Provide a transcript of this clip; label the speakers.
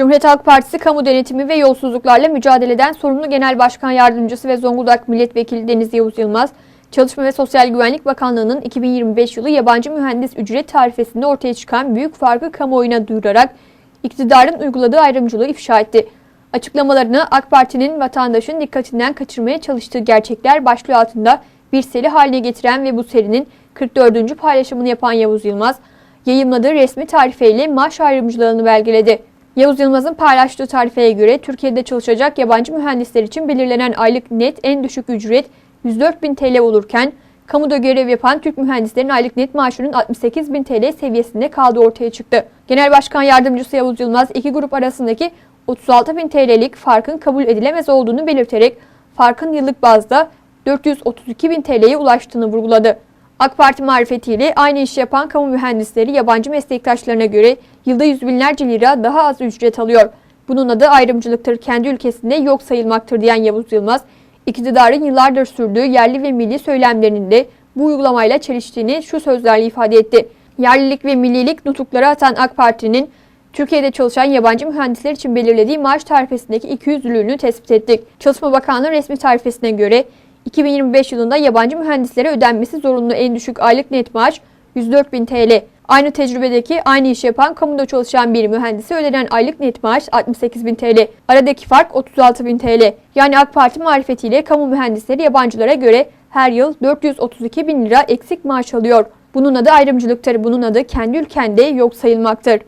Speaker 1: Cumhuriyet Halk Partisi Kamu Denetimi ve Yolsuzluklarla Mücadeleden Sorumlu Genel Başkan Yardımcısı ve Zonguldak Milletvekili Deniz Yavuz Yılmaz, Çalışma ve Sosyal Güvenlik Bakanlığı'nın 2025 yılı yabancı mühendis ücret tarifesinde ortaya çıkan büyük farkı kamuoyuna duyurarak iktidarın uyguladığı ayrımcılığı ifşa etti. Açıklamalarını AK Parti'nin vatandaşın dikkatinden kaçırmaya çalıştığı gerçekler başlığı altında bir seri haline getiren ve bu serinin 44. paylaşımını yapan Yavuz Yılmaz, yayımladığı resmi tarifeyle maaş ayrımcılığını belgeledi. Yavuz Yılmaz'ın paylaştığı tarifeye göre Türkiye'de çalışacak yabancı mühendisler için belirlenen aylık net en düşük ücret 104 bin TL olurken, kamuda görev yapan Türk mühendislerin aylık net maaşının 68 bin TL seviyesinde kaldığı ortaya çıktı. Genel Başkan Yardımcısı Yavuz Yılmaz iki grup arasındaki 36 bin TL'lik farkın kabul edilemez olduğunu belirterek farkın yıllık bazda 432 bin TL'ye ulaştığını vurguladı. AK Parti marifetiyle aynı işi yapan kamu mühendisleri yabancı meslektaşlarına göre yılda yüz binlerce lira daha az ücret alıyor. Bunun adı ayrımcılıktır, kendi ülkesinde yok sayılmaktır diyen Yavuz Yılmaz, iktidarın yıllardır sürdüğü yerli ve milli söylemlerinin de bu uygulamayla çeliştiğini şu sözlerle ifade etti. Yerlilik ve millilik nutukları atan AK Parti'nin Türkiye'de çalışan yabancı mühendisler için belirlediği maaş tarifesindeki 200'lülüğünü tespit ettik. Çalışma Bakanlığı resmi tarifesine göre 2025 yılında yabancı mühendislere ödenmesi zorunlu en düşük aylık net maaş 104 bin TL. Aynı tecrübedeki aynı iş yapan kamuda çalışan bir mühendise ödenen aylık net maaş 68 bin TL. Aradaki fark 36 bin TL. Yani AK Parti marifetiyle kamu mühendisleri yabancılara göre her yıl 432 bin lira eksik maaş alıyor. Bunun adı ayrımcılıktır. Bunun adı kendi ülkende yok sayılmaktır.